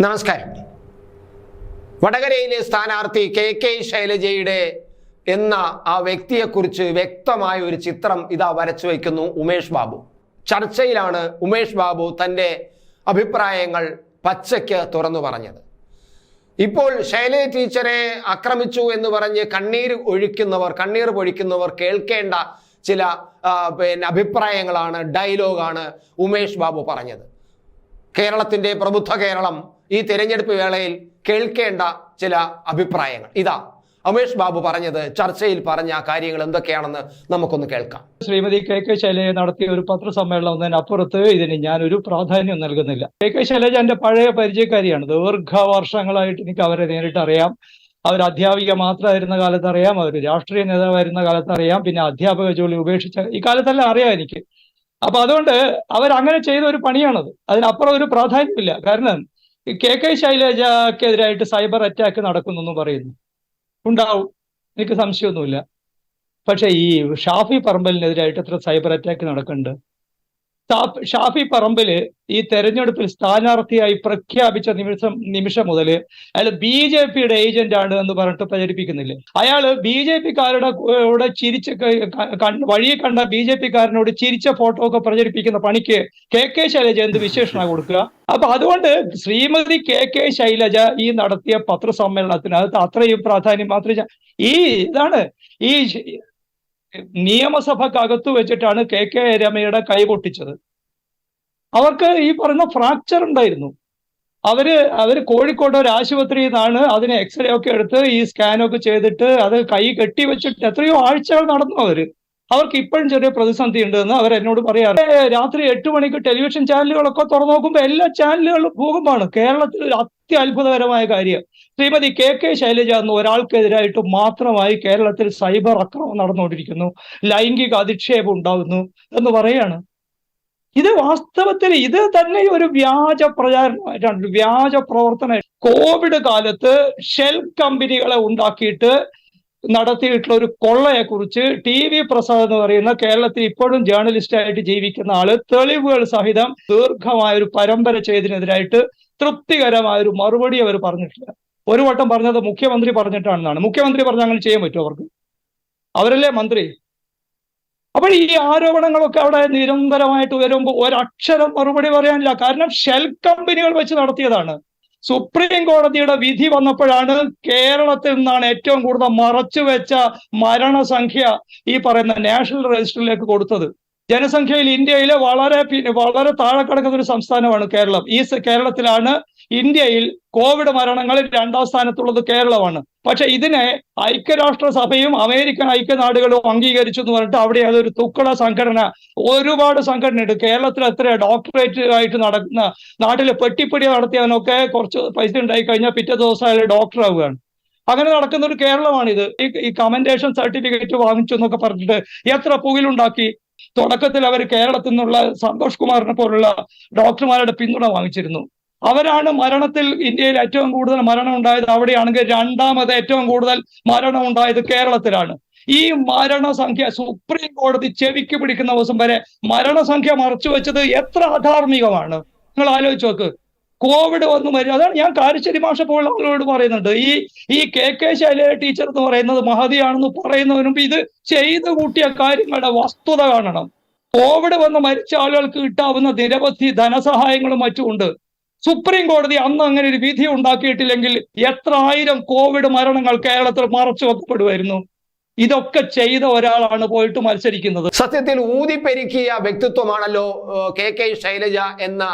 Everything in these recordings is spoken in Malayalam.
നമസ്കാരം. വടകരയിലെ സ്ഥാനാർത്ഥി കെ കെ ശൈലജയുടെ എന്ന ആ വ്യക്തിയെക്കുറിച്ച് വ്യക്തമായ ഒരു ചിത്രം ഇതാ വരച്ചു വയ്ക്കുന്നു ഉമേഷ് ബാബു. ചർച്ചയിലാണ് ഉമേഷ് ബാബു തന്റെ അഭിപ്രായങ്ങൾ പച്ചയ്ക്ക് തുറന്നു പറഞ്ഞത്. ഇപ്പോൾ ശൈലജ ടീച്ചറെ ആക്രമിച്ചു എന്ന് പറഞ്ഞ് കണ്ണീർ ഒഴിക്കുന്നവർ കണ്ണീർ പൊഴിക്കുന്നവർ കേൾക്കേണ്ട ചില പിന്നെ അഭിപ്രായങ്ങളാണ് ഡയലോഗാണ് ഉമേഷ് ബാബു പറഞ്ഞത്. കേരളത്തിന്റെ പ്രബുദ്ധ കേരളം ഈ തിരഞ്ഞെടുപ്പ് വേളയിൽ കേൾക്കേണ്ട ചില അഭിപ്രായങ്ങൾ. ഇതാ അമേഷ് ബാബു പറഞ്ഞത് ചർച്ചയിൽ പറഞ്ഞ കാര്യങ്ങൾ എന്തൊക്കെയാണെന്ന് നമുക്കൊന്ന് കേൾക്കാം. ശ്രീമതി കെ കെ ശൈലജ നടത്തിയ ഒരു പത്രസമ്മേളനം എന്നതിനപ്പുറത്ത് ഇതിന് ഞാൻ ഒരു പ്രാധാന്യം നൽകുന്നില്ല. കെ കെ ശൈലജ എന്റെ പഴയ പരിചയക്കാരിയാണ്. ദീർഘ വർഷങ്ങളായിട്ട് എനിക്ക് അവരെ നേരിട്ട് അറിയാം അവർ അധ്യാപിക മാത്രമായിരുന്ന കാലത്ത് അറിയാം അവർ രാഷ്ട്രീയ നേതാവായിരുന്ന കാലത്ത് അറിയാം പിന്നെ അധ്യാപക ജോലി ഉപേക്ഷിച്ച ഈ കാലത്തെല്ലാം അറിയാം എനിക്ക്. അപ്പൊ അതുകൊണ്ട് അവർ അങ്ങനെ ചെയ്ത ഒരു പണിയാണത്. അതിനപ്പുറം ഒരു പ്രാധാന്യമില്ല കാരണം കെ കെ ശൈലജക്കെതിരായിട്ട് സൈബർ അറ്റാക്ക് നടക്കുന്നു പറയുന്നു. ഉണ്ടാവും. എനിക്ക് സംശയമൊന്നുമില്ല. പക്ഷെ ഈ ഷാഫി പറമ്പലിനെതിരായിട്ട് എത്ര സൈബർ അറ്റാക്ക് നടക്കുന്നുണ്ട്. ഷാഫി പറമ്പിൽ ഈ തെരഞ്ഞെടുപ്പിൽ സ്ഥാനാർത്ഥിയായി പ്രഖ്യാപിച്ച നിമിഷം നിമിഷം മുതൽ അയാൾ ബി ജെ പിയുടെ ഏജന്റ് ആണ് എന്ന് പറഞ്ഞിട്ട് പ്രചരിപ്പിക്കുന്നില്ലേ? അയാൾ ബി ജെ പിക്കാരുടെ കൂടെ ചിരിച്ച വഴിയെ കണ്ട ബി ജെ പിക്കാരനോട് ചിരിച്ച ഫോട്ടോ ഒക്കെ പ്രചരിപ്പിക്കുന്ന പണിക്ക് കെ കെ ശൈലജ എന്ത് വിശേഷണ കൊടുക്കുക? അപ്പൊ അതുകൊണ്ട് ശ്രീമതി കെ കെ ശൈലജ ഈ നടത്തിയ പത്രസമ്മേളനത്തിന് അത് അത്രയും പ്രാധാന്യം മാത്രം ഈ ഇതാണ് ഈ നിയമസഭക്കകത്ത് വെച്ചിട്ടാണ് കെ കെ രമയുടെ കൈ പൊട്ടിച്ചത്. അവർക്ക് ഈ പറയുന്ന ഫ്രാക്ചർ ഉണ്ടായിരുന്നു. അവർ അവർ കോഴിക്കോട് ഒരു ആശുപത്രിയിൽ നിന്നാണ് അതിന് എക്സ്റേ ഒക്കെ എടുത്ത് ഈ സ്കാനൊക്കെ ചെയ്തിട്ട് അത് കൈ കെട്ടി വെച്ചിട്ട് എത്രയോ ആഴ്ചകൾ നടന്നു അവർ. അവർക്ക് ഇപ്പോഴും ചെറിയ പ്രതിസന്ധി ഉണ്ടെന്ന് അവർ എന്നോട് പറയാറ്. രാത്രി എട്ട് മണിക്ക് ടെലിവിഷൻ ചാനലുകളൊക്കെ തുറന്നു നോക്കുമ്പോൾ എല്ലാ ചാനലുകളും ഭൂകമ്പമാണ്. കേരളത്തിൽ അത്യത്ഭുതകരമായ കാര്യം. ശ്രീമതി കെ കെ ശൈലജ എന്ന ഒരാൾക്കെതിരായിട്ട് മാത്രമായി കേരളത്തിൽ സൈബർ അക്രമം നടന്നുകൊണ്ടിരിക്കുന്നു. ലൈംഗിക അധിക്ഷേപം ഉണ്ടാകുന്നു എന്ന് പറയാണ്. ഇത് വാസ്തവത്തിൽ ഇത് തന്നെ ഒരു വ്യാജ പ്രചാരണമായിട്ടാണ്. വ്യാജ പ്രവർത്തനം. കോവിഡ് കാലത്ത് ഷെൽ കമ്പനികളെ ഉണ്ടാക്കിയിട്ട് നടത്തിയിട്ടുള്ള ഒരു കൊള്ളയെക്കുറിച്ച് ടി വി പ്രസാദ് എന്ന് പറയുന്ന കേരളത്തിൽ ഇപ്പോഴും ജേർണലിസ്റ്റായിട്ട് ജീവിക്കുന്ന ആൾ തെളിവുകൾ സഹിതം ദീർഘമായ ഒരു പരമ്പര ചെയ്തതിനെതിരായിട്ട് തൃപ്തികരമായ ഒരു മറുപടി അവർ പറഞ്ഞിട്ടില്ല. ഒരു വട്ടം പറഞ്ഞത് മുഖ്യമന്ത്രി പറഞ്ഞിട്ടാണെന്നാണ്. മുഖ്യമന്ത്രി പറഞ്ഞ അങ്ങനെ ചെയ്യാൻ പറ്റുമോ അവർക്ക്? അവരല്ലേ മന്ത്രി? അപ്പോൾ ഈ ആരോപണങ്ങളൊക്കെ അവിടെ നിരന്തരമായിട്ട് വരുമ്പോൾ ഒരക്ഷരം മറുപടി പറയാനില്ല. കാരണം ഷെൽ കമ്പനികൾ വെച്ച് നടത്തിയതാണ്. സുപ്രീം കോടതിയുടെ വിധി വന്നപ്പോഴാണ് കേരളത്തിൽ നിന്നാണ് ഏറ്റവും കൂടുതൽ മറച്ചു വെച്ച മരണസംഖ്യ ഈ പറയുന്ന നാഷണൽ രജിസ്റ്ററിലേക്ക് കൊടുത്തത്. ജനസംഖ്യയിൽ ഇന്ത്യയിലെ വളരെ വളരെ താഴെ കിടക്കുന്ന ഒരു സംസ്ഥാനമാണ് കേരളം. ഈ കേരളത്തിലാണ് ഇന്ത്യയിൽ കോവിഡ് മരണങ്ങളിൽ രണ്ടാം സ്ഥാനത്തുള്ളത് കേരളമാണ്. പക്ഷെ ഇതിനെ ഐക്യരാഷ്ട്ര സഭയും അമേരിക്കൻ ഐക്യനാടുകളും അംഗീകരിച്ചു എന്ന് പറഞ്ഞിട്ട് അവിടെ അതൊരു തുക്കള സംഘടന ഒരുപാട് സംഘടനയുണ്ട്. കേരളത്തിൽ എത്ര ഡോക്ടറേറ്റ് ആയിട്ട് നടക്കുന്ന നാട്ടിൽ പെട്ടിപ്പിടി നടത്തിയവനൊക്കെ കുറച്ച് പൈസ ഉണ്ടായി കഴിഞ്ഞാൽ പിറ്റേ ദിവസം അയാൾ ഡോക്ടർ ആവുകയാണ് അങ്ങനെ നടക്കുന്ന ഒരു കേരളമാണിത്. ഈ കമന്റേഷൻ സർട്ടിഫിക്കറ്റ് വാങ്ങിച്ചു എന്നൊക്കെ പറഞ്ഞിട്ട് എത്ര പുകിലുണ്ടാക്കി തുടക്കത്തിൽ അവർ കേരളത്തിൽ നിന്നുള്ള സന്തോഷ് കുമാറിനെ പോലുള്ള ഡോക്ടർമാരുടെ പിന്തുണ വാങ്ങിച്ചിരുന്നു. അവരാണ് മരണത്തിൽ ഇന്ത്യയിൽ ഏറ്റവും കൂടുതൽ മരണം ഉണ്ടായത് അവിടെയാണെങ്കിൽ രണ്ടാമത് ഏറ്റവും കൂടുതൽ മരണം ഉണ്ടായത് കേരളത്തിലാണ്. ഈ മരണസംഖ്യ സുപ്രീം കോടതി ചെവിക്ക് പിടിക്കുന്ന ദിവസം വരെ മരണസംഖ്യ മറച്ചു വെച്ചത് എത്ര അധാർമികമാണ്. നിങ്ങൾ ആലോചിച്ച് നോക്ക്. കോവിഡ് വന്നു വരും അതാണ് ഞാൻ കാരിശ്ശേരി മാഷ പോലുള്ള ആളുകളോട് പറയുന്നുണ്ട് ഈ ഈ കെ കെ ശൈലജ ടീച്ചർ എന്ന് പറയുന്നത് മഹതിയാണെന്ന് പറയുന്നതിന് മുമ്പ് ഇത് ചെയ്തു കൂട്ടിയ കാര്യങ്ങളുടെ വസ്തുത കാണണം. കോവിഡ് വന്ന് മരിച്ച ആളുകൾക്ക് കിട്ടാവുന്ന നിരവധി ധനസഹായങ്ങളും മറ്റും ഉണ്ട്. സുപ്രീം കോടതി അന്ന് അങ്ങനെ ഒരു വിധി ഉണ്ടാക്കിയിട്ടില്ലെങ്കിൽ എത്ര ആയിരം കോവിഡ് മരണങ്ങൾ കേരളത്തിൽ മറച്ചു വെക്കപ്പെടുമായിരുന്നു. ഇതൊക്കെ ചെയ്ത ഒരാളാണ് പോയിട്ട് മത്സരിക്കുന്നത്. സത്യത്തിൽ ഊതിപ്പെരുക്കിയ വ്യക്തിത്വമാണല്ലോ കെ കെ ശൈലജ എന്ന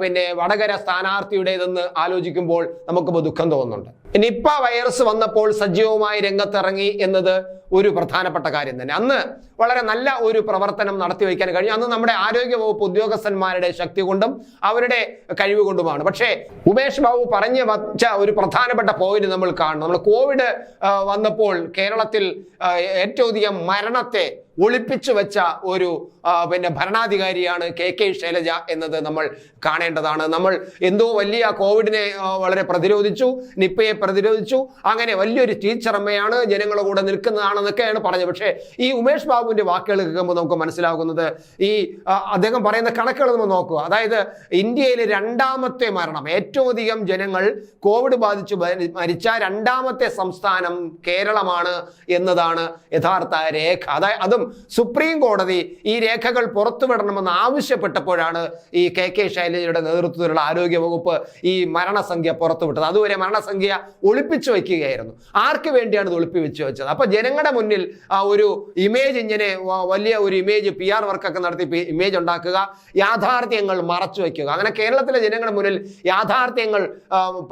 പിന്നെ വടകര സ്ഥാനാർത്ഥിയുടേതെന്ന് ആലോചിക്കുമ്പോൾ നമുക്കിപ്പോൾ ദുഃഖം തോന്നുന്നുണ്ട്. നിപ്പ വൈറസ് വന്നപ്പോൾ സജീവമായി രംഗത്തിറങ്ങി എന്നത് ഒരു പ്രധാനപ്പെട്ട കാര്യം തന്നെ. അന്ന് വളരെ നല്ല ഒരു പ്രവർത്തനം നടത്തി വയ്ക്കാൻ കഴിഞ്ഞു. അന്ന് നമ്മുടെ ആരോഗ്യ വകുപ്പ് ഉദ്യോഗസ്ഥന്മാരുടെ ശക്തി കൊണ്ടും അവരുടെ കഴിവ് കൊണ്ടുമാണ്. പക്ഷേ ഉമേഷ് ബാബു പറഞ്ഞു വച്ച ഒരു പ്രധാനപ്പെട്ട പോയിന്റ് നമ്മൾ കാണുന്നു നമ്മൾ കോവിഡ് വന്നപ്പോൾ കേരളത്തിൽ ഏറ്റവും അധികം മരണത്തെ ഒളിപ്പിച്ചു വെച്ച ഒരു പിന്നെ ഭരണാധികാരിയാണ് കെ കെ ശൈലജ എന്നത് നമ്മൾ കാണേണ്ടതാണ്. നമ്മൾ എന്തോ വലിയ കോവിഡിനെ വളരെ പ്രതിരോധിച്ചു നിപ്പയെ പ്രതിരോധിച്ചു. അങ്ങനെ വലിയൊരു ടീച്ചറമ്മയാണ് ജനങ്ങളുടെ കൂടെ നിൽക്കുന്നതാണെന്നൊക്കെയാണ് പറഞ്ഞത്. പക്ഷേ ഈ ഉമേഷ് ബാബുവിന്റെ വാക്കുകൾ കേൾക്കുമ്പോൾ നമുക്ക് മനസ്സിലാകുന്നത് ഈ അദ്ദേഹം പറയുന്ന കണക്കുകൾ നമ്മൾ നോക്കുക. അതായത് ഇന്ത്യയിലെ രണ്ടാമത്തെ മരണം ഏറ്റവും അധികം ജനങ്ങൾ കോവിഡ് ബാധിച്ച് മരിച്ച രണ്ടാമത്തെ സംസ്ഥാനം കേരളമാണ് എന്നതാണ് യഥാർത്ഥ രേഖ. അതായത് അതും സുപ്രീം കോടതി ഈ രേഖകൾ പുറത്തുവിടണമെന്ന് ആവശ്യപ്പെട്ടപ്പോഴാണ് ഈ കെ കെ ശൈലജയുടെ നേതൃത്വത്തിലുള്ള ആരോഗ്യ വകുപ്പ് ഈ മരണസംഖ്യ പുറത്തുവിട്ടത് അതുവരെ മരണസംഖ്യ ഒളിപ്പിച്ചു വയ്ക്കുകയായിരുന്നു. ആർക്ക് വേണ്ടിയാണ് ഇത് ഒളിപ്പി വെച്ച് വെച്ചത്? അപ്പൊ ജനങ്ങളുടെ മുന്നിൽ ഒരു ഇമേജ് ഇങ്ങനെ വലിയ ഒരു ഇമേജ് പി ആർ വർക്കൊക്കെ നടത്തി ഇമേജ് ഉണ്ടാക്കുക യാഥാർത്ഥ്യങ്ങൾ മറച്ചു വയ്ക്കുക. അങ്ങനെ കേരളത്തിലെ ജനങ്ങളുടെ മുന്നിൽ യാഥാർത്ഥ്യങ്ങൾ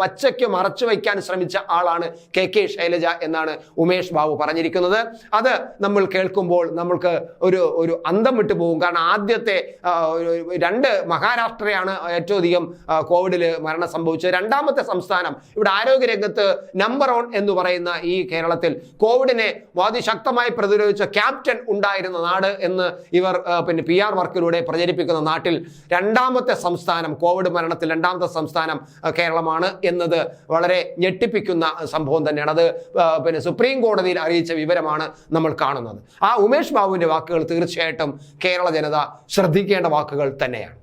പച്ചയ്ക്ക് മറച്ചു വയ്ക്കാൻ ശ്രമിച്ച ആളാണ് കെ കെ ശൈലജ എന്നാണ് ഉമേഷ് ബാബു പറഞ്ഞിരിക്കുന്നത്. അത് നമ്മൾ കേൾക്കുമ്പോൾ നമ്മൾക്ക് ഒരു ഒരു അന്തം വിട്ടു പോകും. കാരണം ആദ്യത്തെ രണ്ട് മഹാരാഷ്ട്രയാണ് ഏറ്റവും അധികം കോവിഡിൽ മരണം സംഭവിച്ചത്. രണ്ടാമത്തെ സംസ്ഥാനം ഇവിടെ ആരോഗ്യരംഗത്ത് നമ്പർ വൺ എന്ന് പറയുന്ന ഈ കേരളത്തിൽ കോവിഡിനെ അതിശക്തമായി പ്രതിരോധിച്ച ക്യാപ്റ്റൻ ഉണ്ടായിരുന്ന നാട് എന്ന് ഇവർ പിന്നെ പി ആർ വർക്കിലൂടെ പ്രചരിപ്പിക്കുന്ന നാട്ടിൽ രണ്ടാമത്തെ സംസ്ഥാനം കോവിഡ് മരണത്തിൽ രണ്ടാമത്തെ സംസ്ഥാനം കേരളമാണ് എന്നത് വളരെ ഞെട്ടിപ്പിക്കുന്ന സംഭവം തന്നെയാണ്. അത് പിന്നെ സുപ്രീം കോടതിയിൽ അറിയിച്ച വിവരമാണ് നമ്മൾ കാണുന്നത്. ആ ഉമേഷ് ബാബുവിന്റെ വാക്കുകൾ തീർച്ചയായിട്ടും കേരള ജനത ശ്രദ്ധിക്കേണ്ട വാക്കുകൾ തന്നെയാണ്.